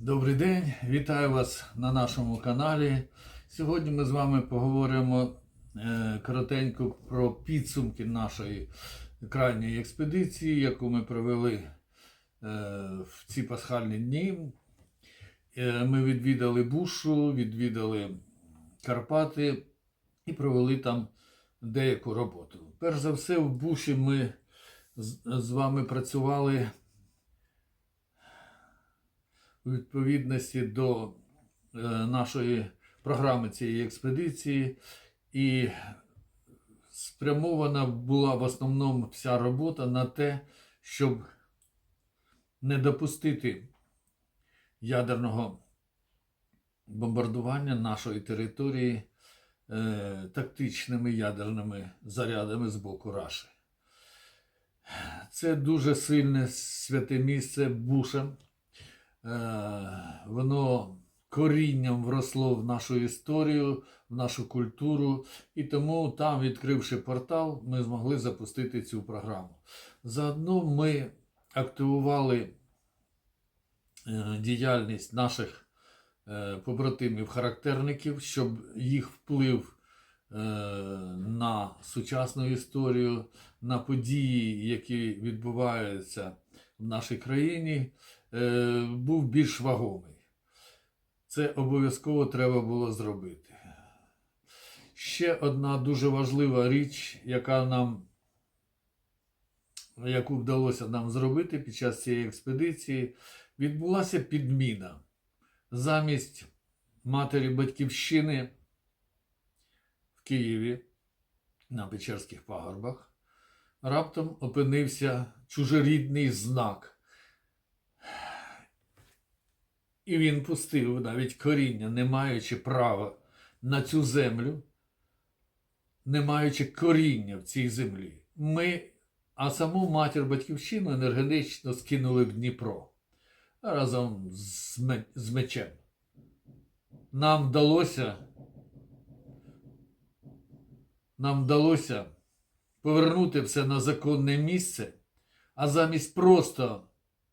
Добрий день, вітаю вас на нашому каналі. Сьогодні ми з вами поговоримо е, коротенько про підсумки нашої крайньої експедиції, яку ми провели е, в ці пасхальні дні. Е, Ми відвідали Бушу, відвідали Карпати і провели там деяку роботу. Перш за все, в Буші ми з- з вами працювали відповідності до е, нашої програми цієї експедиції, і спрямована була в основному вся робота на те, щоб не допустити ядерного бомбардування нашої території е, тактичними ядерними зарядами з боку Раші. Це дуже сильне святе місце Буша. Е, воно корінням вросло в нашу історію, в нашу культуру, і тому там, відкривши портал, ми змогли запустити цю програму. Заодно ми активували е, діяльність наших е, побратимів-характерників, щоб їх вплив на сучасну історію, на події, які відбуваються в нашій країні, е, був більш вагомий. Це обов'язково треба було зробити. Ще одна дуже важлива річ, яка нам, яку вдалося нам зробити під час цієї експедиції, відбулася підміна. Замість матері батьківщини в Києві на Печерських пагорбах раптом опинився чужорідний знак. І він пустив навіть коріння, не маючи права на цю землю, не маючи коріння в цій землі. Ми, а саму матір батьківщину енергетично скинули в Дніпро разом з, ме- з мечем. Нам вдалося, нам вдалося повернути все на законне місце, а замість просто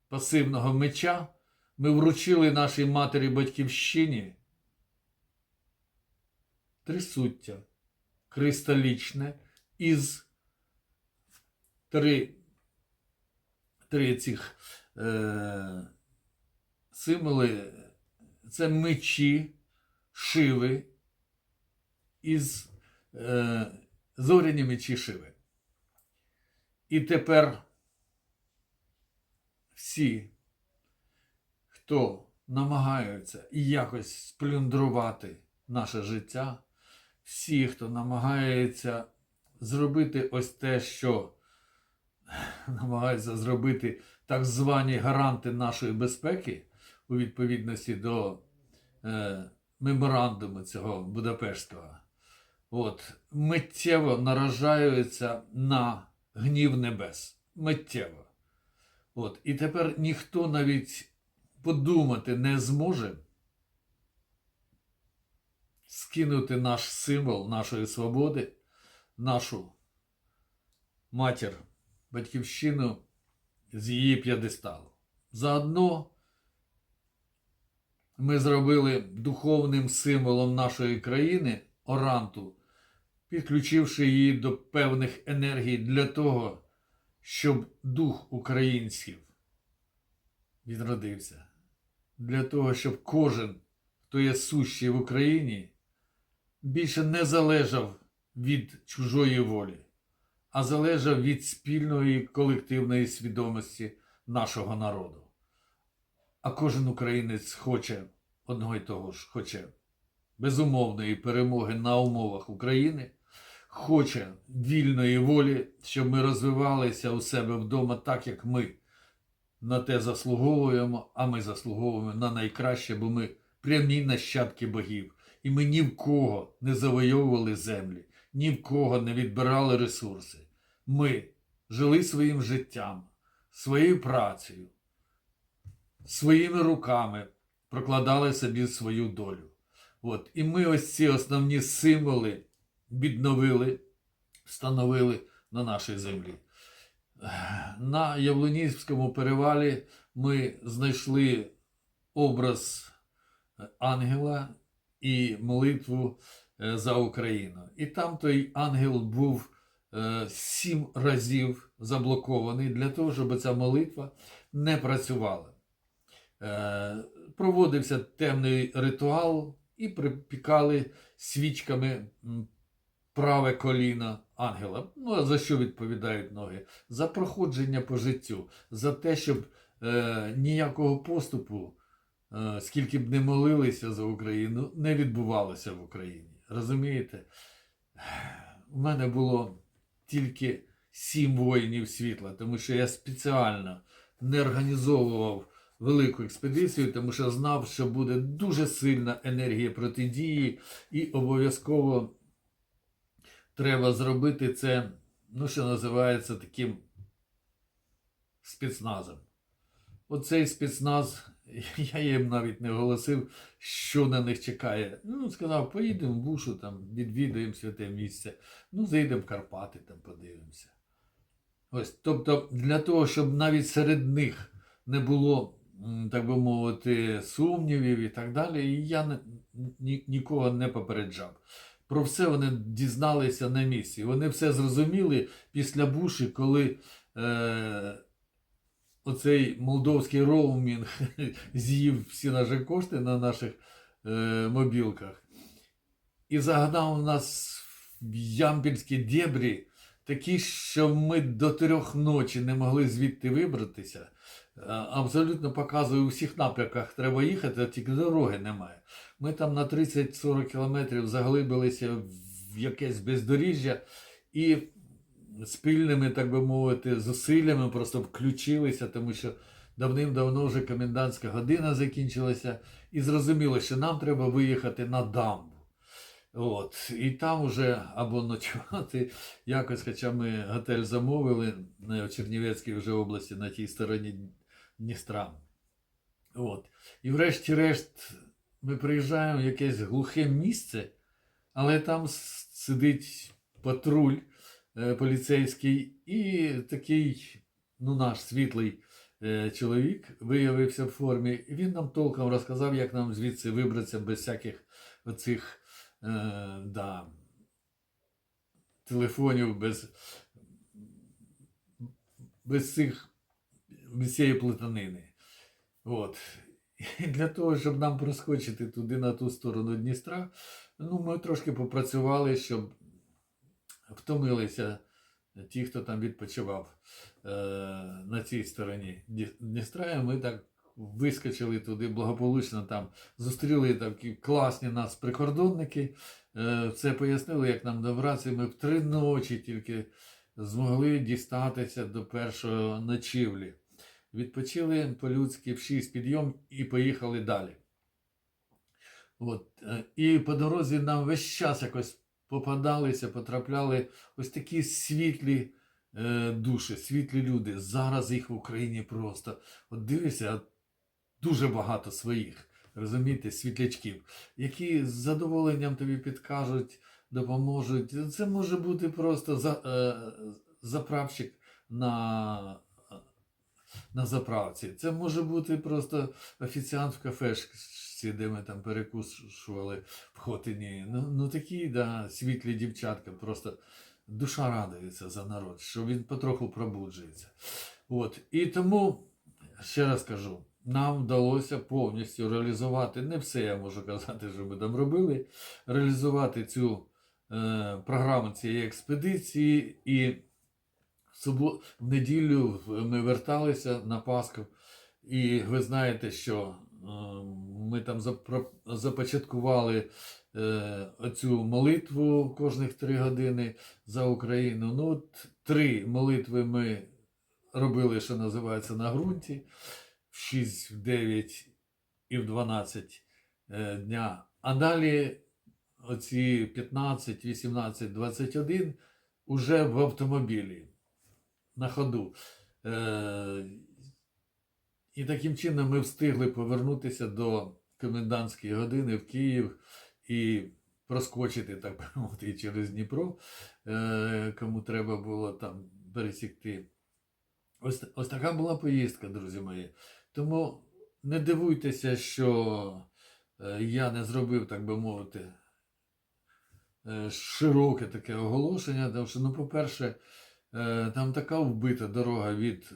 пасивного меча ми вручили нашій матері батьківщині трисуття кристалічне із три, три цих е, символи. Це мечі, шиви із е, зоряні мечі шиви. І тепер всі хто намагаються якось сплюндрувати наше життя, всі, хто намагається зробити ось те, що намагаються зробити так звані гаранти нашої безпеки у відповідності до е, меморандуму цього Будапештського, от, миттєво наражаються на гнів небес. Миттєво. От, і тепер ніхто навіть подумати не зможе скинути наш символ нашої свободи, нашу матір, батьківщину з її п'єдесталу. Заодно ми зробили духовним символом нашої країни Оранту, підключивши її до певних енергій для того, щоб дух українців відродився. Для того, щоб кожен, хто є сущий в Україні, більше не залежав від чужої волі, а залежав від спільної колективної свідомості нашого народу. А кожен українець хоче одного й того ж, хоче безумовної перемоги на умовах України, хоче вільної волі, щоб ми розвивалися у себе вдома так, як ми на те заслуговуємо, а ми заслуговуємо на найкраще, бо ми прямі нащадки богів. І ми ні в кого не завойовували землі, ні в кого не відбирали ресурси. Ми жили своїм життям, своєю працею, своїми руками прокладали собі свою долю. От. І ми ось ці основні символи відновили, встановили на нашій землі. На Яблунівському перевалі ми знайшли образ ангела і молитву е, за Україну. І там той ангел був е, сім разів заблокований для того, щоб ця молитва не працювала. Е, Проводився темний ритуал і припікали свічками праве коліно ангела. Ну, а за що відповідають ноги? За проходження по життю, за те, щоб е, ніякого поступу, е, скільки б не молилися за Україну, не відбувалося в Україні. Розумієте? У мене було тільки сім воїнів світла, тому що я спеціально не організовував велику експедицію, тому що знав, що буде дуже сильна енергія протидії, і обов'язково треба зробити це, ну, що називається таким спецназом. Оцей спецназ, я їм навіть не оголосив, що на них чекає. Ну, сказав, поїдемо в бушу, там, відвідаємо святе місце. Ну, заїдемо в Карпати, там подивимося. Ось, тобто, для того, щоб навіть серед них не було, так би мовити, сумнівів і так далі, і я ні, нікого не попереджав. Про все вони дізналися на місці. Вони все зрозуміли після Буші, коли е, оцей молдовський роумінг з'їв всі наші кошти на наших е, мобілках і загнав нас в ямпільські дєбрі, такі, що ми до трьох ночі не могли звідти вибратися. Е, Абсолютно показує у всіх напрямках треба їхати, а тільки дороги немає. Ми там на 30-40 кілометрів заглибилися в якесь бездоріжжя і спільними, так би мовити, зусиллями просто включилися, тому що давним-давно вже комендантська година закінчилася, і зрозуміло, що нам треба виїхати на дамбу. От, і там уже або ночувати якось, хоча ми готель замовили е, в Чернівецькій вже області на тій стороні Дністра. От. І врешті-решт ми приїжджаємо в якесь глухе місце, але там сидить патруль е, поліцейський і такий, ну, наш світлий е, чоловік виявився в формі. І він нам толком розказав, як нам звідси вибратися без всяких оцих е, да, телефонів, без, без цих без цієї плутанини. От. І для того, щоб нам проскочити туди на ту сторону Дністра, ну, ми трошки попрацювали, щоб втомилися ті, хто там відпочивав е, на цій стороні Дністра. І ми так вискочили туди благополучно там, зустріли такі класні нас прикордонники. Е, все пояснили, як нам добратися. Ми в три ночі тільки змогли дістатися до першої ночівлі. Відпочили по-людськи в 6 підйом і поїхали далі. От. е, І по дорозі нам весь час якось попадалися, потрапляли ось такі світлі е, душі, світлі люди. Зараз їх в Україні просто. От дивишся, дуже багато своїх, розумієте, світлячків, які з задоволенням тобі підкажуть, допоможуть. Це може бути просто за, е, заправщик на на заправці. Це може бути просто офіціант в кафешці, де ми там перекушували в Хотині. Ну, ну такі, да, світлі дівчатка, просто душа радується за народ, що він потроху пробуджується. От. І тому, ще раз кажу, нам вдалося повністю реалізувати, не все я можу казати, що ми там робили, реалізувати цю е, програму цієї експедиції. І в, субо... в неділю ми верталися на Пасху, і ви знаєте, що е, ми там започаткували е, оцю молитву кожних три години за Україну. Ну, три молитви ми робили, що називається, на ґрунті в 6, в 9 і в 12 е, дня. А далі оці 15, 18, 21 уже в автомобілі на ходу. Е, і таким чином ми встигли повернутися до комендантської години в Київ і проскочити, так би мовити, через Дніпро, е, кому треба було там пересікти. Ось, ось така була поїздка, друзі мої. Тому не дивуйтеся, що е, я не зробив, так би мовити, е, широке таке оголошення, тому що, ну, по-перше, е, там така вбита дорога від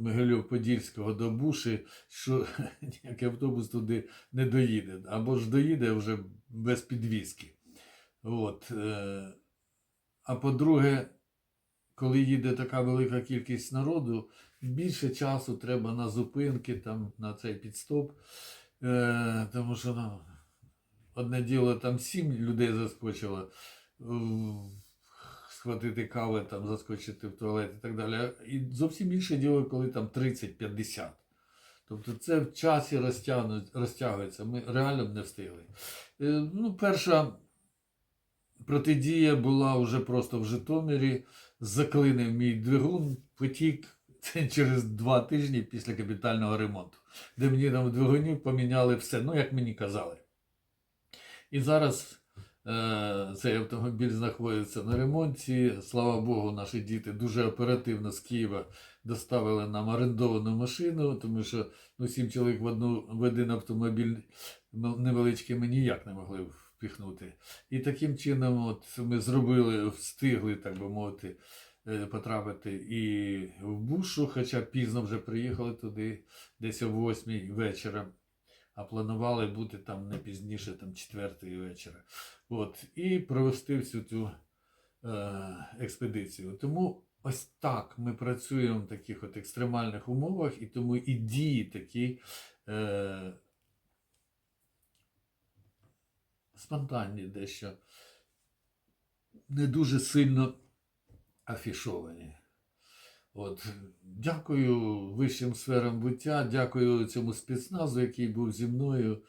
Могилів-Подільського до Буші, що ніякий автобус туди не доїде. Або ж доїде вже без підвізки. От. А по-друге, коли їде така велика кількість народу, більше часу треба на зупинки, там, на цей підстоп. Е, тому що ну, одне діло там сім людей заскочило, схватити кави, там, заскочити в туалет і так далі. І зовсім інше діло, коли там 30-50. Тобто це в часі розтягується. Ми реально б не встигли. Е, ну, перша протидія була вже просто в Житомирі. Заклинив мій двигун, потік це через два тижні після капітального ремонту, де мені там двигуні поміняли все, ну як мені казали. І зараз е, цей автомобіль знаходиться на ремонті. Слава Богу, наші діти дуже оперативно з Києва доставили нам орендовану машину, тому що ну, сім чоловік в, одну, в один автомобіль ну, невеличкий ми ніяк не могли впіхнути. І таким чином от ми зробили, встигли, так би мовити, потрапити і в Бушу, хоча пізно вже приїхали туди, десь о 8 вечора, а планували бути там не пізніше, там 4 вечора. От, і провести всю цю е, експедицію. Тому ось так ми працюємо в таких от екстремальних умовах, і тому і дії такі. Е, спонтанні дещо, не дуже сильно афішовані. От, дякую вищим сферам буття, дякую цьому спецназу, який був зі мною,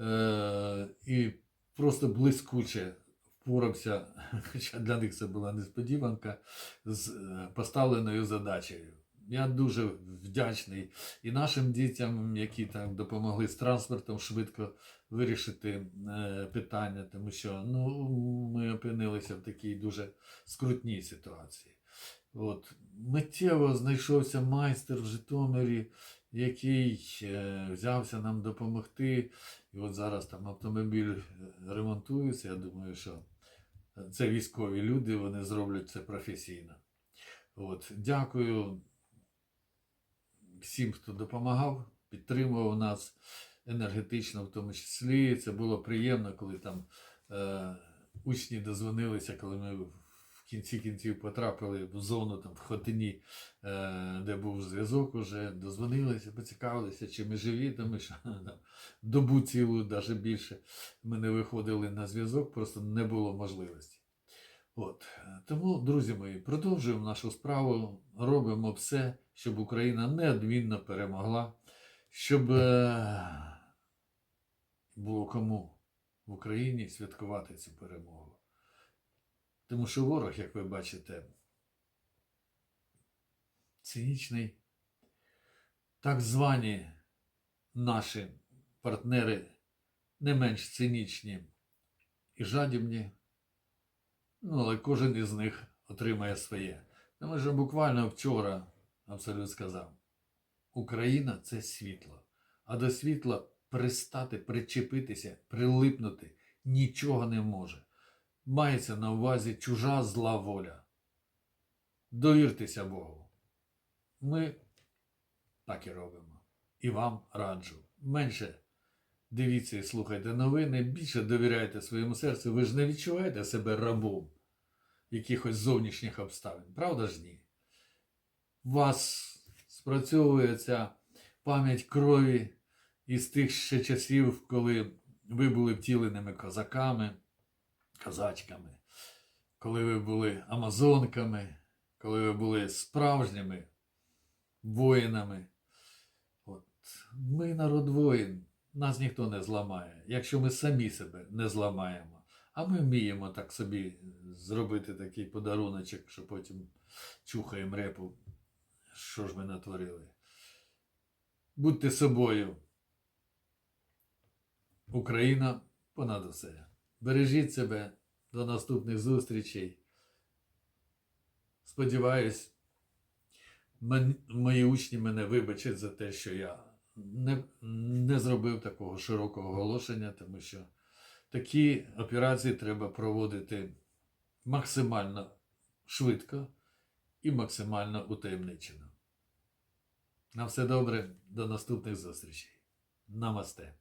е- і просто блискуче впорався, хоча для них це була несподіванка, з е, поставленою задачею. Я дуже вдячний і нашим дітям, які там допомогли з транспортом швидко вирішити е, питання, тому що ну, ми опинилися в такій дуже скрутній ситуації. От. Миттєво знайшовся майстер в Житомирі, який е, взявся нам допомогти. І от зараз там автомобіль ремонтується. Я думаю, що це військові люди, вони зроблять це професійно. От. Дякую всім, хто допомагав, підтримував нас енергетично, в тому числі. Це було приємно, коли там е, учні дозвонилися, коли ми в кінці кінців потрапили в зону там в Хотині, е, де був зв'язок, уже дозвонилися, поцікавилися, чи ми живі, тому що там, добу цілу, навіть більше, ми не виходили на зв'язок, просто не було можливості. От. Тому, друзі мої, продовжуємо нашу справу, робимо все, щоб Україна неодмінно перемогла, щоб е, було кому в Україні святкувати цю перемогу. Тому що ворог, як ви бачите, цинічний, так звані наші партнери не менш цинічні і жадібні. Ну, але кожен із них отримає своє. Тому що буквально вчора абсолют сказав: Україна це світло, а до світла пристати, причепитися, прилипнути нічого не може. Мається на увазі чужа зла воля. Довіртеся Богу. Ми так і робимо. І вам раджу. Менше дивіться і слухайте новини, більше довіряйте своєму серцю. Ви ж не відчуваєте себе рабом якихось зовнішніх обставин. Правда ж ні? У вас спрацьовує ця пам'ять крові із тих ще часів, коли ви були втіленими козаками, козачками, коли ви були амазонками, коли ви були справжніми воїнами. От. Ми народ воїн, нас ніхто не зламає, якщо ми самі себе не зламаємо. А ми вміємо так собі зробити такий подаруночок, що потім чухаємо репу. Що ж ми натворили? Будьте собою. Україна понад усе. Бережіть себе до наступних зустрічей. Сподіваюсь, мої учні мене вибачать за те, що я не, не зробив такого широкого оголошення, тому що такі операції треба проводити максимально швидко і максимально утаємничено. На все добре, до наступних зустрічей. Намасте.